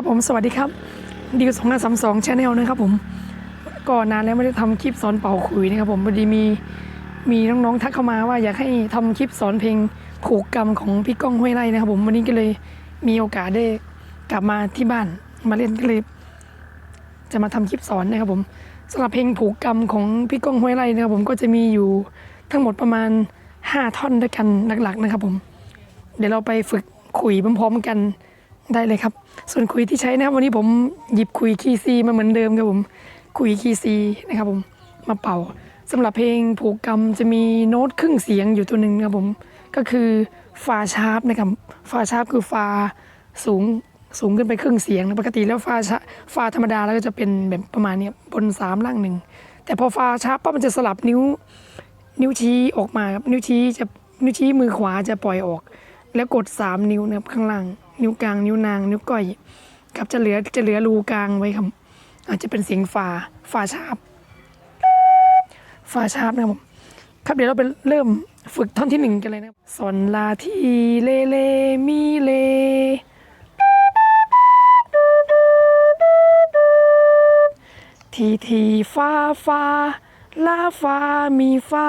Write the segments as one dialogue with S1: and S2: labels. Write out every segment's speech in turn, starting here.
S1: ครับผมสวัสดีครับดิวสองห้าสามสองชาแนลนะครับผมก็นนานแล้วไม่ได้ทำคลิปสอนเป่าขลุยนะครับผมพอดีมีมีน้องๆทักเข้ามาว่าอยากให้ทำคลิปสอนเพลงผูกกรรมของพี่ก้องห้วยไร่นะครับผมวันนี้ก็เลยมีโอกาสได้กลับมาที่บ้านมาเล่นก็เลยจะมาทำคลิปสอนนะครับผมสำหรับเพลงผูกกรรมของพี่ก้องห้วยไร่นะครับผมก็จะมีอยู่ทั้งหมดประมาณ 5 ท่อนด้วยกันหลักๆนะครับผม เดี๋ยวเราไปฝึกคุยพร้อมๆกัน ได้เลยครับ ส่วนคุยที่ใช้นะครับ วันนี้ผมหยิบคุยคีซีมาเหมือนเดิมครับผม คุยคีซีนะครับผมมาเป่าสำหรับเพลงผูกกรรมจะมีโน้ตครึ่งเสียงอยู่ตัวหนึ่งครับผม ก็คือฟาชาร์ปนะครับฟาชาร์ปคือฟาสูงสูงขึ้นไปครึ่งเสียงนะปกติแล้วฟาชาฟาธรรมดาแล้วก็จะเป็นแบบประมาณนี้บนสามล่างหนึ่งแต่พอฟาชาร์ปปั๊บมันจะสลับนิ้วนิ้วชี้ออกมาครับนิ้วชี้จะนิ้วชี้มือขวาจะปล่อยออก แล้วกด 3 นิ้วนะครับข้างล่าง นิ้วกลางนิ้วนาง นิ้วก้อยครับจะเหลือจะเหลือรูกลางไว้ครับ อาจจะเป็นเสียงฟาฟาชาร์ปฟาชาร์ปนะครับผมครับเดี๋ยวเราไปเริ่มฝึกท่อนที่หนึ่งกันเลยนะครับสอนลาทีเลเลมีเลทีทีฟาฟาลาฟามีฟา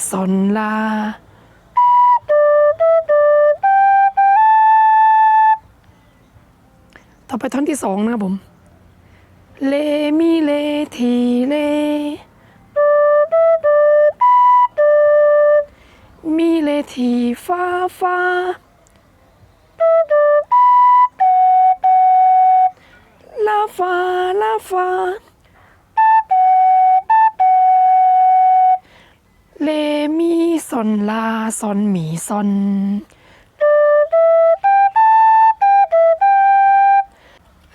S1: เลซอนลา ต่อไปท่อนที่สองนะครับผม เลมีเลทีเล มีเลทีฟาฟาลาฟาลาฟา อนลาซอนมีซอน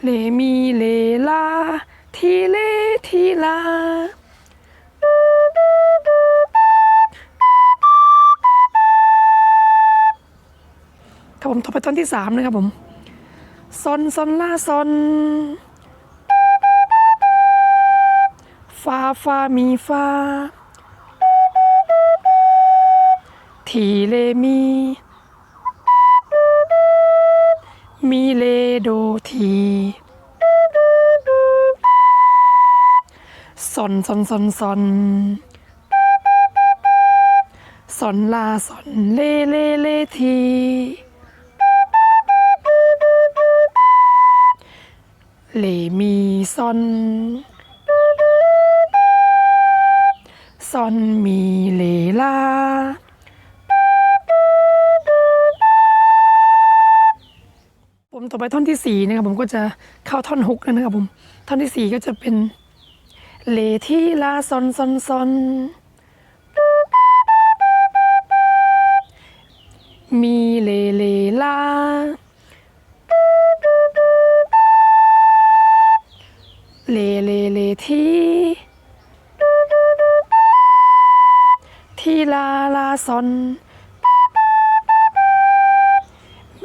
S1: เลมีเลลา ทีเลทีลา ครับผมต่อไปตอนที่สามนะครับผมซอนซอนลาซอนฟาฟามีฟา ทีเลมี มีเลโดทีซอนซอนซอนซอนซอนลาซอนเลเลเลทีเลมีซอนซอนมี ต่อไปท่อนที่สี่นะครับผมก็จะเข้าท่อนฮุกนะครับผมท่อนที่สี่ก็จะเป็นเลที่ลาซอนซอนซอนมีเลเลลาเลเลเลที่ที่ลาลาซอน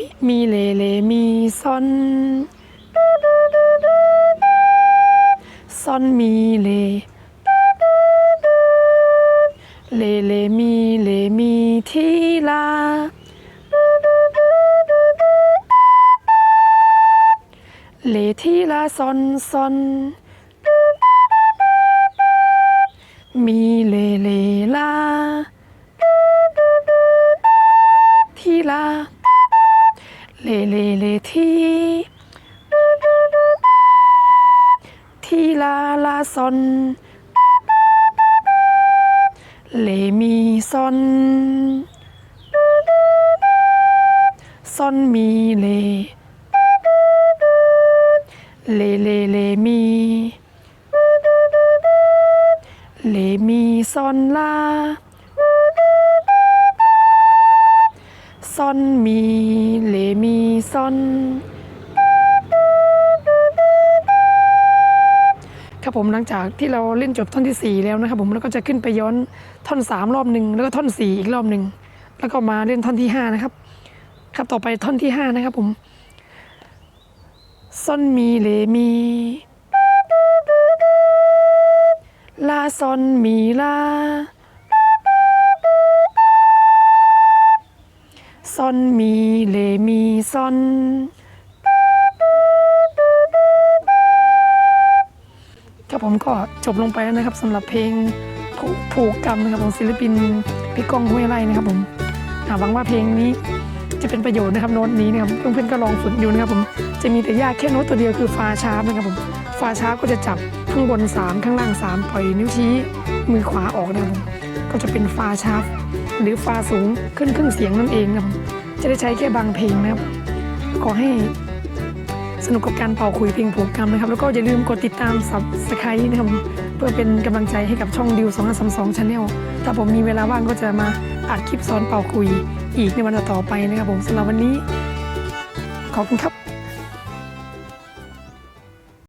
S1: มีมีเลเลมีซอนซอนมีเลเลเลมีเลมีทีลาเลทีลาซอนซอนมีเลเลลาทีลา เลเลเลทีทีลาลาซอนเลมีซอนซอนมีเล เลเลเลมี เลมีซอนลา อนมีเลมีซอนครับผมหลังจากที่เราเล่นจบท่อนที่ 4 แล้วนะครับผมแล้วก็จะขึ้นไปย้อนท่อน 3 รอบหนึ่งแล้วก็ท่อน 4 อีกรอบหนึ่งแล้วก็มาเล่นท่อนที่ 5 นะครับ ครับต่อไปท่อนที่ 5 นะครับผมซอนมีเลมีลาซอนมีลา อนมีเลมีซอน ครับผมก็จบลงไปแล้วนะครับสำหรับเพลงผูกกรรมนะครับของศิลปินพี่ก้องห้วยไร่นะครับผมหวังว่าเพลงนี้จะเป็นประโยชน์นะครับโน้ตนี้นะครับเพื่อนๆก็ลองฝึกอยู่นะครับผมจะมีแต่ยากแค่โน้ตตัวเดียวคือฟาชาร์ปนะครับผมฟาชาร์ปก็จะจับข้างบน 3 ข้างล่าง 3 ปล่อยนิ้วชี้มือขวาออกนะครับผมก็จะเป็นฟาชาร์ปหรือฟาสูงขึ้นครึ่งเสียงนั่นเองนะครับ จะได้ใช้แค่บางเพลงนะครับ ขอให้สนุกกับการเป่าคุยเพลงผูกกรรมนะครับ แล้วก็อย่าลืมกดติดตามสับสไครต์นะครับ เพื่อเป็นกำลังใจให้กับช่องดิว2 5 3 2 Channel ถ้าผมมีเวลาว่างก็จะมาอัดคลิปสอนเป่าคุยอีกในวันต่อไปนะครับผมสำหรับวันนี้ขอบคุณครับ